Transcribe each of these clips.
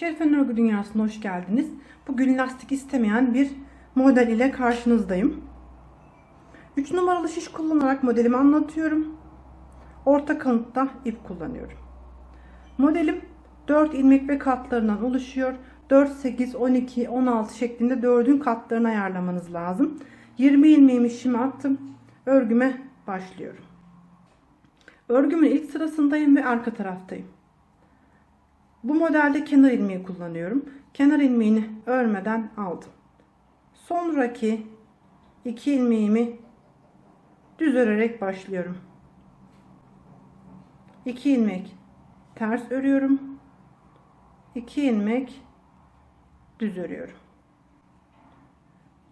Şerifen Örgü Dünyası'na hoş geldiniz. Bugün lastik istemeyen bir model ile karşınızdayım. 3 numaralı şiş kullanarak modelimi anlatıyorum. Orta kalıntıda ip kullanıyorum. Modelim 4 ilmek ve katlarından oluşuyor. 4, 8, 12, 16 şeklinde 4'ün katlarını ayarlamanız lazım. 20 ilmeğimi şişime attım. Örgüme başlıyorum. Örgümün ilk sırasındayım ve arka taraftayım. Bu modelde kenar ilmeği kullanıyorum. Kenar ilmeğini örmeden aldım. Sonraki iki ilmeğimi düz örerek başlıyorum. 2 ilmek ters örüyorum. 2 ilmek düz örüyorum.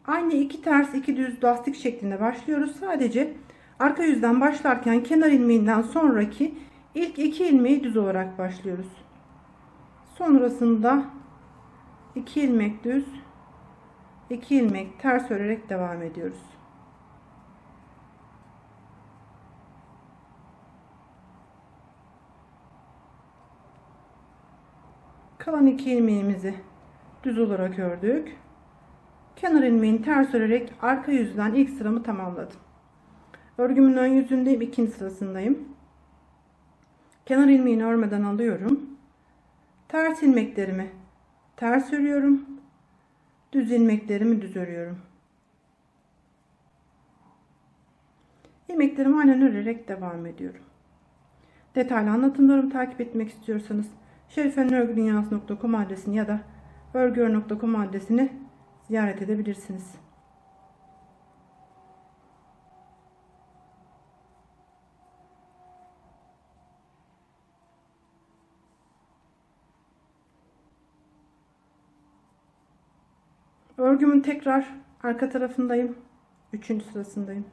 Aynı iki ters iki düz lastik şeklinde başlıyoruz. Sadece arka yüzden başlarken kenar ilmeğinden sonraki ilk iki ilmeği düz olarak başlıyoruz. Sonrasında 2 ilmek düz, 2 ilmek ters örerek devam ediyoruz. Kalan 2 ilmeğimizi düz olarak ördük. Kenar ilmeğini ters örerek arka yüzden ilk sıramı tamamladım. Örgümün ön yüzündeyim, ikinci sırasındayım. Kenar ilmeğini örmeden alıyorum. Ters ilmeklerimi ters örüyorum. Düz ilmeklerimi düz örüyorum. İlmeklerimi aynen örerek devam ediyorum. Detaylı anlatımlarımı takip etmek istiyorsanız şerifenörgüdünyası.com adresini ya da örgüör.com adresini ziyaret edebilirsiniz. Örgümün tekrar arka tarafındayım. Üçüncü sırasındayım.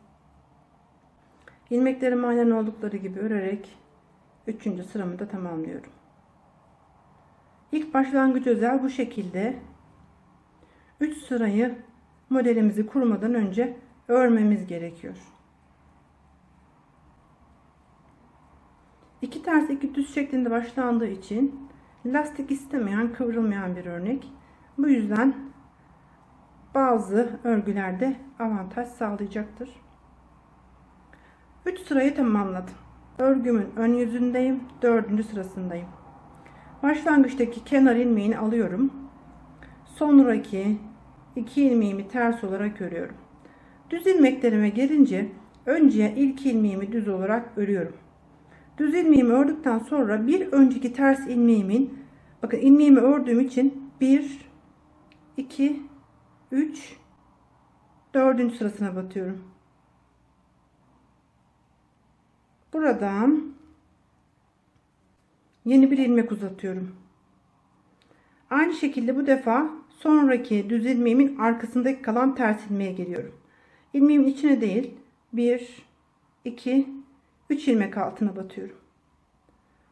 İlmeklerimi aynen oldukları gibi örerek üçüncü sıramı da tamamlıyorum. İlk başlangıç özel bu şekilde 3 sırayı modelimizi kurmadan önce örmemiz gerekiyor. İki ters iki düz şeklinde başlandığı için lastik istemeyen kıvrılmayan bir örnek. Bu yüzden bazı örgülerde avantaj sağlayacaktır. 3 sırayı tamamladım. Örgümün ön yüzündeyim. 4. sırasındayım. Başlangıçtaki kenar ilmeğini alıyorum. Sonraki iki ilmeğimi ters olarak örüyorum. Düz ilmeklerime gelince önce ilk ilmeğimi düz olarak örüyorum. Düz ilmeğimi ördükten sonra bir önceki ters ilmeğimin bakın ilmeğimi ördüğüm için 1 2 3 4. sırasına batıyorum. Buradan yeni bir ilmek uzatıyorum. Aynı şekilde bu defa sonraki düz ilmeğimin arkasındaki kalan ters ilmeğe geliyorum. İlmeğimin içine değil 1 2 3 ilmek altına batıyorum.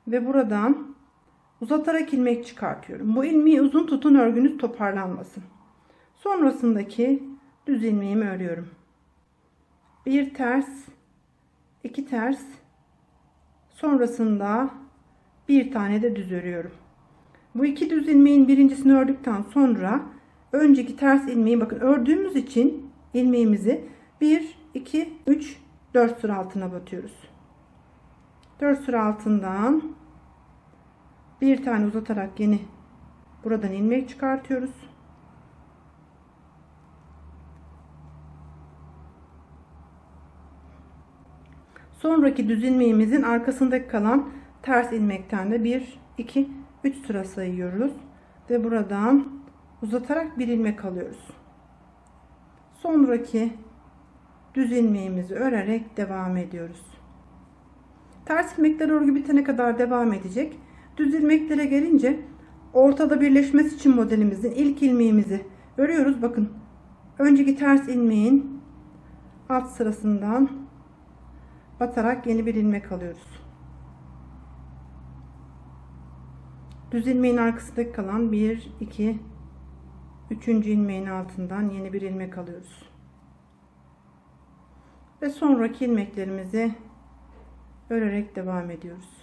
Ve buradan uzatarak ilmek çıkartıyorum. Bu ilmeği uzun tutun örgünüz toparlanmasın. Sonrasındaki düz ilmeğimi örüyorum. Bir ters, iki ters, sonrasında bir tane de düz örüyorum. Bu iki düz ilmeğin birincisini ördükten sonra önceki ters ilmeği bakın ördüğümüz için ilmeğimizi 1, 2, 3, 4 sıra altına batıyoruz. 4 sıra altından bir tane uzatarak yeni buradan ilmek çıkartıyoruz. Sonraki düz ilmeğimizin arkasındaki kalan ters ilmekten de 1, 2, 3 sıra sayıyoruz. Ve buradan uzatarak bir ilmek alıyoruz. Sonraki düz ilmeğimizi örerek devam ediyoruz. Ters ilmekler örgü bitene kadar devam edecek. Düz ilmeklere gelince ortada birleşmesi için modelimizin ilk ilmeğimizi örüyoruz. Bakın önceki ters ilmeğin alt sırasından batarak yeni bir ilmek alıyoruz. Düz ilmeğin arkasındaki kalan 1 2 3. ilmeğin altından yeni bir ilmek alıyoruz. Ve sonraki ilmeklerimizi örerek devam ediyoruz.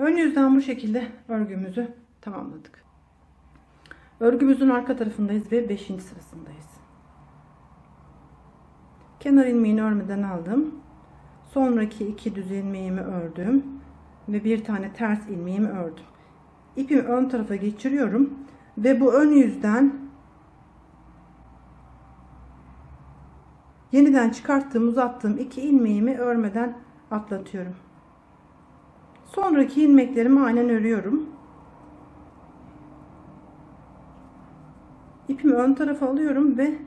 Ön yüzden bu şekilde örgümüzü tamamladık. Örgümüzün arka tarafındayız ve 5. sırasındayız. Kenar ilmeğini örmeden aldım. Sonraki iki düz ilmeğimi ördüm ve bir tane ters ilmeğimi ördüm. İpimi ön tarafa geçiriyorum ve bu ön yüzden yeniden çıkarttığım uzattığım iki ilmeğimi örmeden atlatıyorum. Sonraki ilmeklerimi aynen örüyorum. İpimi ön tarafa alıyorum ve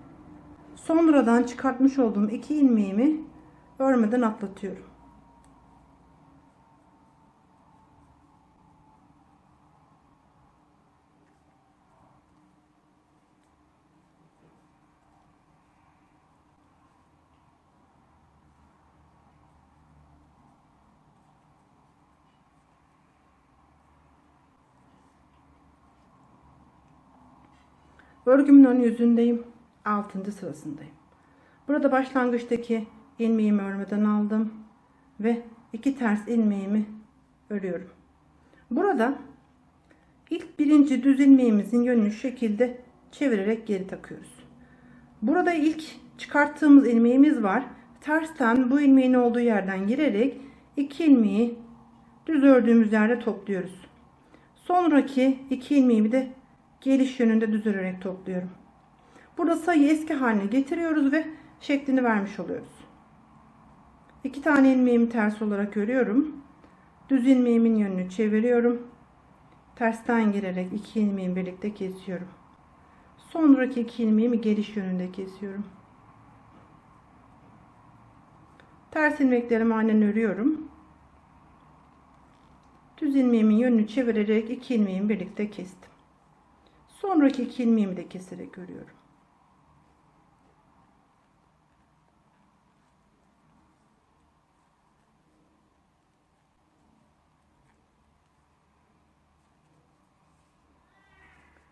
sonradan çıkartmış olduğum iki ilmeğimi örmeden atlatıyorum. Örgümün ön yüzündeyim. 6. sırasındayım. Burada başlangıçtaki ilmeğimi örmeden aldım ve iki ters ilmeğimi örüyorum. Burada ilk birinci düz ilmeğimizin yönünü şekilde çevirerek geri takıyoruz. Burada ilk çıkarttığımız ilmeğimiz var. Tersten bu ilmeğin olduğu yerden girerek iki ilmeği düz ördüğümüz yerde topluyoruz. Sonraki iki ilmeğimi de geliş yönünde düz örerek topluyorum. Burada sayıyı eski haline getiriyoruz ve şeklini vermiş oluyoruz. İki tane ilmeğimi ters olarak örüyorum. Düz ilmeğimin yönünü çeviriyorum. Tersten girerek iki ilmeğimi birlikte kesiyorum. Sonraki iki ilmeğimi geliş yönünde kesiyorum. Ters ilmeklerimi aynen örüyorum. Düz ilmeğimin yönünü çevirerek iki ilmeğimi birlikte kestim. Sonraki ilmeğimi de keserek örüyorum.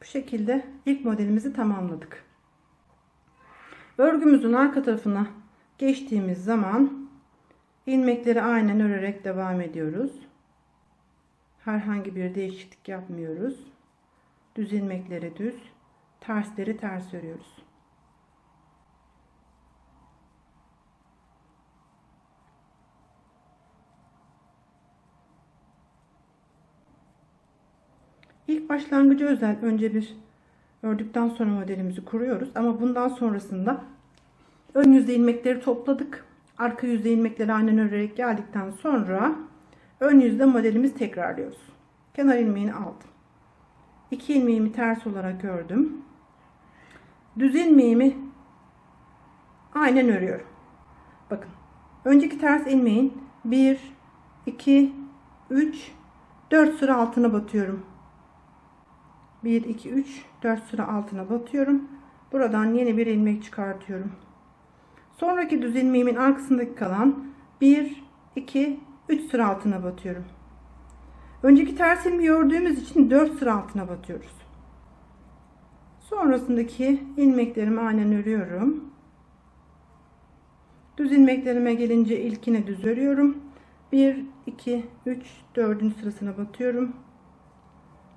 Bu şekilde ilk modelimizi tamamladık. Örgümüzün arka tarafına geçtiğimiz zaman ilmekleri aynen örerek devam ediyoruz. Herhangi bir değişiklik yapmıyoruz. Düz ilmekleri düz, tersleri ters örüyoruz. İlk başlangıcı özel önce bir ördükten sonra modelimizi kuruyoruz. Ama bundan sonrasında ön yüzde ilmekleri topladık. Arka yüzde ilmekleri aynen örerek geldikten sonra ön yüzde modelimizi tekrarlıyoruz. Kenar ilmeğini aldım. 2 ilmeğimi ters olarak ördüm. Düz ilmeğimi aynen örüyorum. Bakın. Önceki ters ilmeğin 1 2 3 4 sıra altına batıyorum. 1 2 3 4 sıra altına batıyorum. Buradan yeni bir ilmek çıkartıyorum. Sonraki düz ilmeğimin arkasındaki kalan 1 2 3 sıra altına batıyorum. Önceki ters ördüğümüz için 4 sıra altına batıyoruz. Sonrasındaki ilmeklerimi aynen örüyorum. Düz ilmeklerime gelince ilkine düz örüyorum. 1 2 3 4. sırasına batıyorum.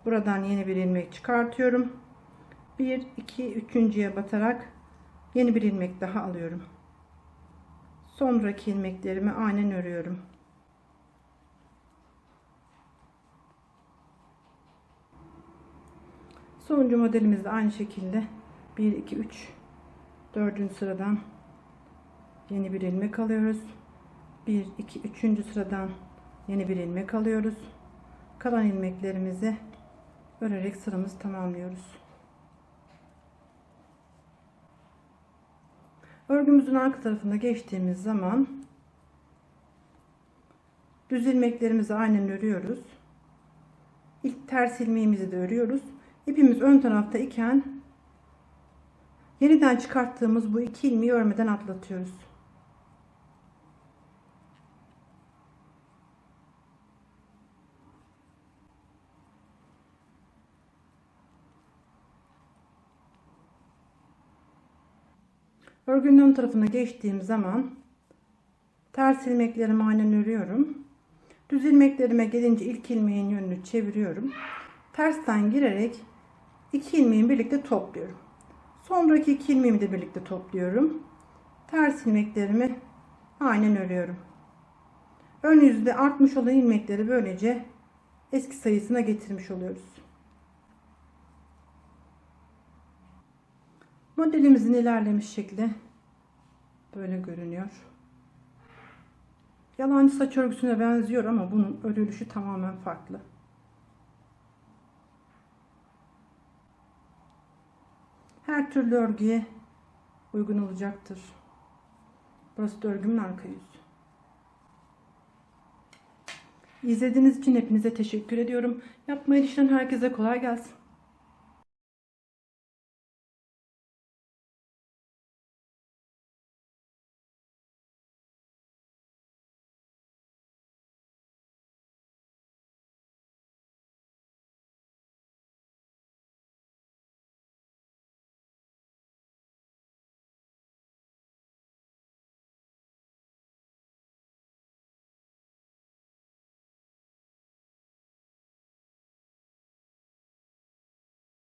Buradan yeni bir ilmek çıkartıyorum. 1 2 3.'ye batarak yeni bir ilmek daha alıyorum. Sonraki ilmeklerimi aynen örüyorum. Sonuncu modelimizde aynı şekilde 1 2 3 4. sıradan yeni bir ilmek alıyoruz. 1 2 3. sıradan yeni bir ilmek alıyoruz. Kalan ilmeklerimizi örerek sıramızı tamamlıyoruz. Örgümüzün arka tarafına geçtiğimiz zaman düz ilmeklerimizi aynen örüyoruz. İlk ters ilmeğimizi de örüyoruz. İpimiz ön tarafta iken yeniden çıkarttığımız bu iki ilmeği örmeden atlatıyoruz. Örgünün ön tarafına geçtiğim zaman ters ilmeklerimi aynen örüyorum. Düz ilmeklerime gelince ilk ilmeğin yönünü çeviriyorum. Tersten girerek iki ilmeği birlikte topluyorum. Sonraki iki ilmeğimi de birlikte topluyorum. Ters ilmeklerimi aynen örüyorum. Ön yüzde artmış olan ilmekleri böylece eski sayısına getirmiş oluyoruz. Modelimizin ilerlemiş şekli böyle görünüyor. Yalancı saç örgüsüne benziyor ama bunun örülüşü tamamen farklı. Her türlü örgüye uygun olacaktır. Burası da örgümün arka yüzü. İzlediğiniz için hepinize teşekkür ediyorum. Yapmayı düşünen herkese kolay gelsin.